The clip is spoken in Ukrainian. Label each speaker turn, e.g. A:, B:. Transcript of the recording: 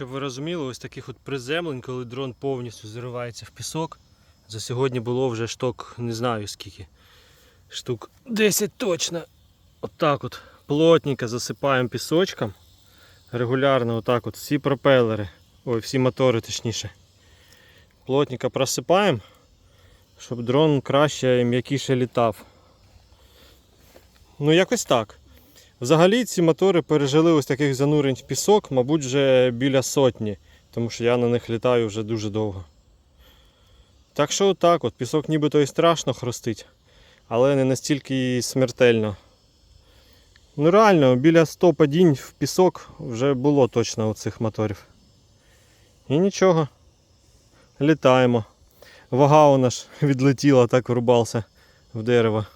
A: Щоб ви розуміли, ось таких от приземлень, коли дрон повністю зривається в пісок. За сьогодні було вже штук, не знаю скільки. Штук 10 точно. Отак от плотненько засипаємо пісочком. Регулярно отак от всі пропелери. Ой, всі мотори точніше. Плотненько просипаємо, щоб дрон краще і м'якіше літав. Ну, якось так. Взагалі ці мотори пережили ось таких занурень в пісок, мабуть, вже біля сотні, тому що я на них літаю вже дуже довго. Так що отак от, пісок нібито і страшно хрустить, але не настільки і смертельно. Ну реально, біля 100 падінь в пісок вже було точно у цих моторів. І нічого. Літаємо. Вага у нас відлетіла, так врубався в дерево.